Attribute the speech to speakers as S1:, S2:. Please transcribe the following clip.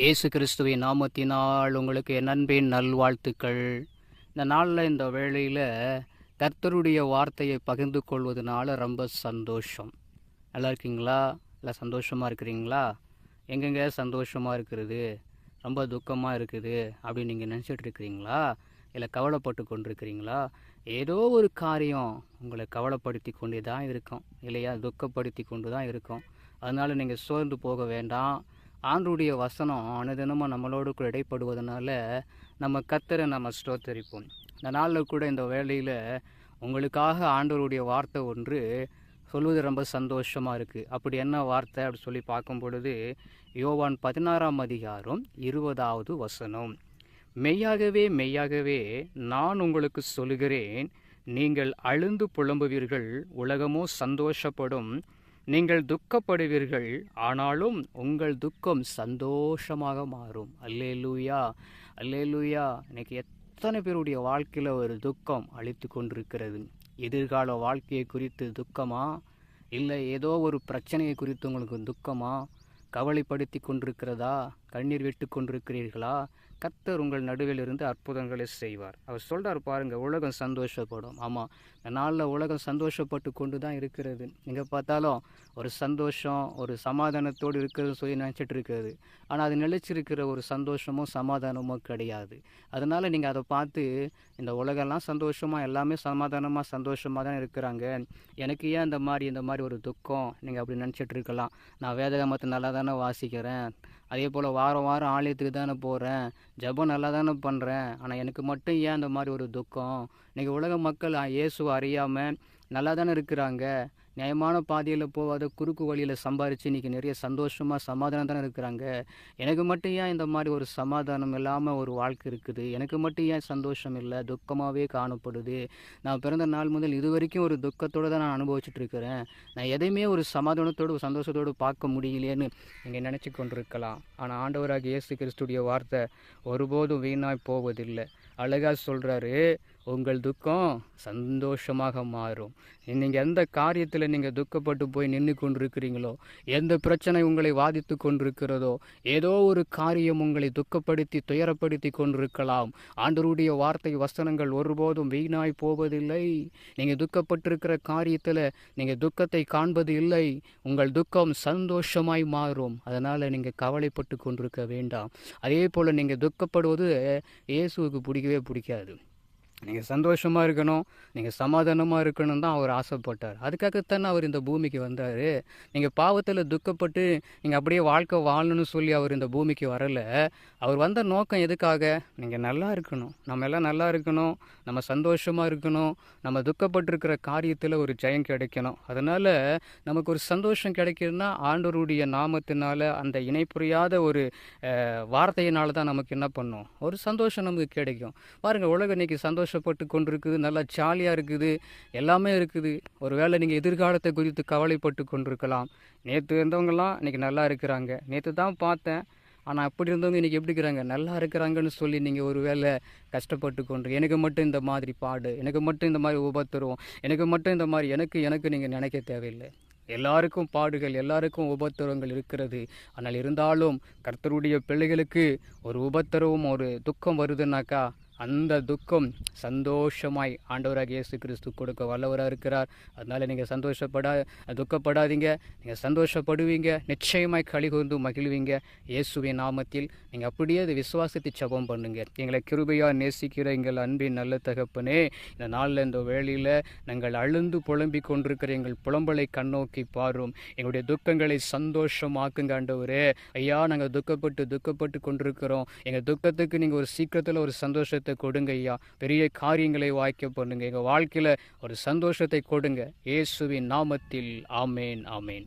S1: இயேசு கிறிஸ்துவின் நாமத்தினால் உங்களுக்கு என் அன்பின் நல்வாழ்த்துக்கள். இந்த நாளில் இந்த வேளையில் கர்த்தருடைய வார்த்தையை பகிர்ந்து கொள்வதனால ரொம்ப சந்தோஷம். நல்லா இருக்கீங்களா? இல்லை சந்தோஷமாக இருக்கிறீங்களா? எங்கெங்கே சந்தோஷமாக இருக்கிறது ரொம்ப துக்கமாக இருக்குது அப்படின்னு நீங்கள் நினச்சிட்டு இருக்கிறீங்களா? இல்லை கவலைப்பட்டு கொண்டிருக்கிறீங்களா? ஏதோ ஒரு காரியம் உங்களை கவலைப்படுத்தி கொண்டே தான் இருக்கும். இல்லையா? துக்கப்படுத்தி கொண்டு தான் இருக்கும். அதனால் நீங்கள் சோர்ந்து போக வேண்டாம். ஆண்டுடைய வசனம் அனுதினமும் நம்மளோடு கூட இடைப்படுவதனால நம்ம கத்தரை நம்ம ஸ்தோத்தரிப்போம். இந்த நாளில் கூட இந்த வேலையில் உங்களுக்காக ஆண்டவருடைய வார்த்தை ஒன்று சொல்வது ரொம்ப சந்தோஷமாக இருக்குது அப்படி என்ன வார்த்தை அப்படி சொல்லி பார்க்கும் பொழுது யோவான் பதினாறாம் அதிகாரம் இருபதாவது வசனம். மெய்யாகவே மெய்யாகவே நான் உங்களுக்கு சொல்லுகிறேன். நீங்கள் அழுந்து புலம்புவீர்கள். உலகமோ சந்தோஷப்படும். நீங்கள் துக்கப்படுவீர்கள் ஆனாலும் உங்கள் துக்கம் சந்தோஷமாக மாறும். அல்லே லூயா அல்லே லூயா இன்னைக்கு எத்தனை பேருடைய வாழ்க்கையில் ஒரு துக்கம் அழித்து கொண்டிருக்கிறது? எதிர்கால வாழ்க்கையை குறித்து துக்கமா? இல்லை ஏதோ ஒரு பிரச்சனையை குறித்து உங்களுக்கு துக்கமா? கவலைப்படுத்தி கொண்டிருக்கிறதா? கண்ணீர் விட்டு கொண்டிருக்கிறீர்களா? கத்தர் உங்கள் நடுவில் இருந்து அற்புதங்களை செய்வார். அவர் சொல்கிறார் பாருங்கள் உலகம் சந்தோஷப்படும். ஆமாம் இந்த நாளில் உலகம் சந்தோஷப்பட்டு கொண்டு தான் இருக்கிறது. எங்கே பார்த்தாலும் ஒரு சந்தோஷம் ஒரு சமாதானத்தோடு இருக்கிறது சொல்லி நினச்சிட்டு இருக்கிறது. ஆனால் அது நிலைச்சிருக்கிற ஒரு சந்தோஷமோ சமாதானமோ கிடையாது. அதனால் நீங்கள் அதை பார்த்து இந்த உலகெல்லாம் சந்தோஷமாக எல்லாமே சமாதானமாக சந்தோஷமாக தான் இருக்கிறாங்க. எனக்கு ஏன் இந்த மாதிரி இந்த மாதிரி ஒரு துக்கம்? நீங்கள் அப்படி நினச்சிட்டு இருக்கலாம். நான் வேதகமத்தை நல்லா தான் வாசிக்கிறேன். அதே போல் வாரம் வாரம் ஆலயத்துக்கு தானே போகிறேன் ஜெபம் நல்லா தானே பண்ணுறேன் ஆனால் எனக்கு மட்டும் ஏன் அந்த மாதிரி ஒரு துக்கம்? இன்றைக்கி உலக மக்கள் இயேசுவை அறியாமல் நல்லா தானே இருக்கிறாங்க. நியாயமான பாதையில் போகாத குறுக்கு வழியில் சம்பாரித்து இன்றைக்கி நிறைய சந்தோஷமாக சமாதானம் தானே இருக்கிறாங்க. எனக்கு மட்டும் ஏன் இந்த மாதிரி ஒரு சமாதானம் இல்லாமல் ஒரு வாழ்க்கை இருக்குது? எனக்கு மட்டும் ஏன் சந்தோஷம் இல்லை? துக்கமாகவே காணப்படுது. நான் பிறந்த நாள் முதல் இது வரைக்கும் ஒரு துக்கத்தோடு தான் நான் அனுபவிச்சுட்டு இருக்கிறேன். நான் எதையுமே ஒரு சமாதானத்தோடு ஒரு சந்தோஷத்தோடு பார்க்க முடியலையேன்னு நீங்கள் நினச்சி கொண்டிருக்கலாம். ஆனால் ஆண்டவராக இயேசு கிறிஸ்துடைய வார்த்தை ஒருபோதும் வீணாய் போவதில்லை. அழகாக சொல்கிறாரு உங்கள் துக்கம் சந்தோஷமாக மாறும். நீங்கள் எந்த காரியத்தில் நீங்கள் துக்கப்பட்டு போய் நின்று கொண்டிருக்கிறீங்களோ எந்த பிரச்சனை உங்களை வாதித்து கொண்டிருக்கிறதோ ஏதோ ஒரு காரியம் உங்களை துக்கப்படுத்தி துயரப்படுத்தி கொண்டிருக்கலாம். ஆண்டருடைய வார்த்தை வசனங்கள் ஒருபோதும் வீணாய் போவதில்லை. நீங்கள் துக்கப்பட்டிருக்கிற காரியத்தில் நீங்கள் துக்கத்தை காண்பது இல்லை. உங்கள் துக்கம் சந்தோஷமாய் மாறும். அதனால் நீங்கள் கவலைப்பட்டு கொண்டிருக்க வேண்டாம். அதே போல் நீங்கள் துக்கப்படுவது இயேசுவுக்கு பிடிக்கவே பிடிக்காது. நீங்கள் சந்தோஷமாக இருக்கணும் நீங்கள் சமாதானமாக இருக்கணும் தான் அவர் ஆசைப்பட்டார். அதுக்காகத்தானே அவர் இந்த பூமிக்கு வந்தார். நீங்கள் பாவத்தில் துக்கப்பட்டு நீங்கள் அப்படியே வாழ்க்கை வாழணும்னு சொல்லி அவர் இந்த பூமிக்கு வரலை. அவர் வந்த நோக்கம் எதுக்காக? நீங்கள் நல்லா இருக்கணும். நம்ம எல்லாம் நல்லா இருக்கணும். நம்ம சந்தோஷமாக இருக்கணும். நம்ம துக்கப்பட்டிருக்கிற காரியத்தில் ஒரு ஜெயம் கிடைக்கணும். அதனால் நமக்கு ஒரு சந்தோஷம் கிடைக்கணும்னா ஆண்டோருடைய நாமத்தினால் அந்த இணைப்புரியாத ஒரு வார்த்தையினால் தான் நமக்கு என்ன பண்ணும்? ஒரு சந்தோஷம் நமக்கு கிடைக்கும். பாருங்கள் உலகம் இன்னைக்கு சந்தோஷப்பட்டு கொண்டிருக்குது நல்லா ஜாலியாக இருக்குது எல்லாமே இருக்குது. ஒரு வேளை நீங்கள் எதிர்காலத்தை குறித்து கவலைப்பட்டு கொண்டிருக்கலாம். நேற்று இருந்தவங்கலாம் இன்றைக்கி நல்லா இருக்கிறாங்க. நேற்று தான் பார்த்தேன். ஆனால் அப்படி இருந்தவங்க இன்றைக்கி எப்படி இருக்கிறாங்க? நல்லா இருக்கிறாங்கன்னு சொல்லி நீங்கள் ஒரு வேளை கஷ்டப்பட்டு கொண்டு எனக்கு மட்டும் இந்த மாதிரி பாடு எனக்கு மட்டும் இந்த மாதிரி உபத்திரம் எனக்கு மட்டும் இந்த மாதிரி எனக்கு எனக்கு நீங்கள் நினைக்க தேவையில்லை. எல்லாருக்கும் பாடுகள் எல்லாருக்கும் உபத்திரவங்கள் இருக்கிறது. ஆனால் இருந்தாலும் கர்த்தருடைய பிள்ளைகளுக்கு ஒரு உபத்திரவும் ஒரு துக்கம் வருதுன்னாக்கா அந்த துக்கம் சந்தோஷமாய் ஆண்டவராக இயேசு கிறிஸ்து கொடுக்க வல்லவராக இருக்கிறார். அதனால் நீங்கள் சந்தோஷப்படா துக்கப்படாதீங்க. நீங்கள் சந்தோஷப்படுவீங்க. நிச்சயமாய் கழிகூர்ந்து மகிழ்வீங்க. இயேசுவின் நாமத்தில் நீங்கள் அப்படியே அதை விசுவாசத்தை ஜபம் பண்ணுங்க. எங்களை கிருபையாக நேசிக்கிற எங்கள் அன்பின் நல்ல தகப்பனே இந்த நாளில் இந்த வேளையில் நாங்கள் அழுந்து புலம்பிக் கொண்டிருக்கிற எங்கள் புலம்பலை கண்ணோக்கி பாரும். எங்களுடைய துக்கங்களை சந்தோஷமாக்குங்க ஆண்டவரே. ஐயா நாங்கள் துக்கப்பட்டு துக்கப்பட்டு கொண்டிருக்கிறோம். எங்கள் துக்கத்துக்கு நீங்கள் ஒரு சீக்கிரத்தில் ஒரு சந்தோஷத்தை சந்தோஷத்தை கொடுங்க ஐயா. பெரிய காரியங்களை வாய்க்க பண்ணுங்க. எங்கள் வாழ்க்கையில் ஒரு சந்தோஷத்தை கொடுங்க. இயேசுவின் நாமத்தில். ஆமேன் ஆமேன்.